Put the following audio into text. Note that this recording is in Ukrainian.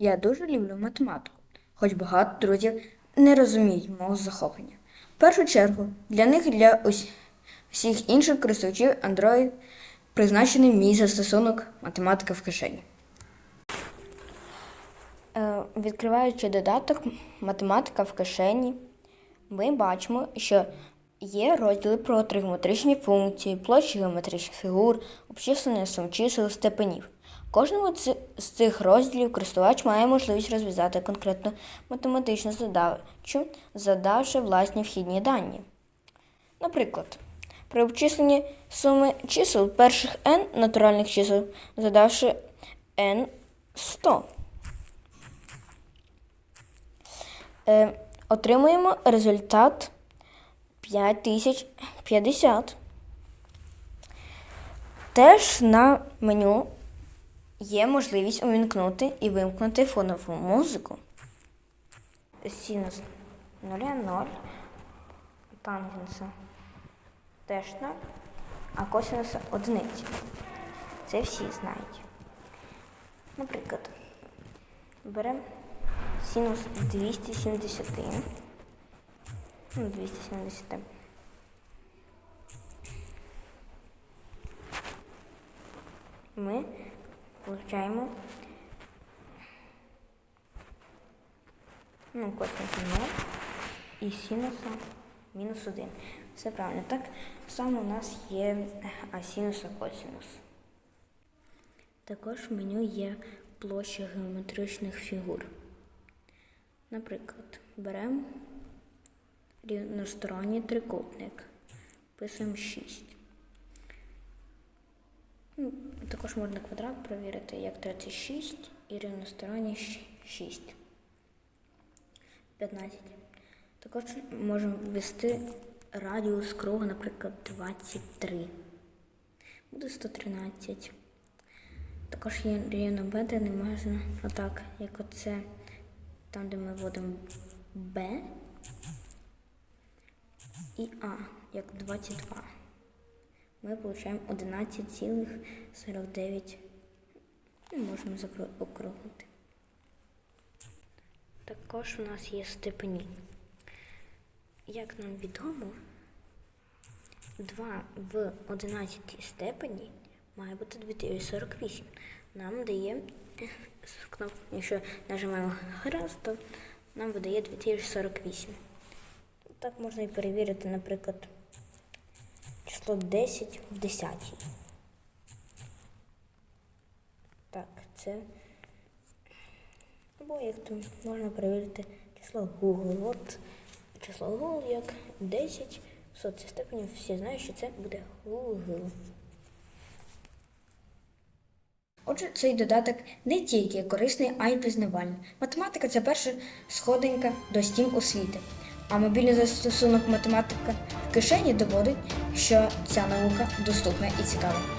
Я дуже люблю математику, хоч багато друзів не розуміють мого захоплення. В першу чергу, для них і для всіх інших користувачів Android призначений мій застосунок математика в кишені. Е, Відкриваючи додаток математика в кишені, ми бачимо, що є розділи про тригонометричні функції, площі геометричних фігур, обчислення сум чисел, степенів. Кожному з цих розділів користувач має можливість розв'язати конкретну математичну задачу, задавши власні вхідні дані. Наприклад, при обчисленні суми чисел перших n натуральних чисел, задавши n 100. Е, отримуємо результат 5050. Теж на меню є можливість увімкнути і вимкнути фонову музику. Синус 0, 0, тангенса теж 0, а косинуса одиниці. Це всі знають. Наприклад, беремо синус 270. Ну, 270. Ми получаємо ну, косинус 0 і синуса мінус 1. Все правильно. Так само у нас є асінуса косинус. Також в меню є площа геометричних фігур. Наприклад, беремо рівносторонній трикутник, писуємо 6. Ну, Також можна квадрат перевірити як 36 і рівносторонній 6. 15. Також можемо ввести радіус круга, наприклад, 23. Буде 113. Також є рівнобедрений, можна отак, як оце, там, де ми вводимо Б і А, як 22. Ми отримаємо 11,49. Ну, можемо округлити. Також у нас є степені. Як нам відомо, 2 в 11 степені має бути 2048. Нам дає, якщо нажимаємо раз, то нам видає 2048. Так можна і перевірити, наприклад, число 10 в 10. Так, це. Або як там можна перевірити число Google. От число Google як 10 в сотці степені. Всі знають, що це буде Google. Отже, цей додаток не тільки корисний, а й пізнавальний. Математика це перша сходинка до стім освіти. А мобільний застосунок математика в кишені доводить, що ця наука доступна і цікава.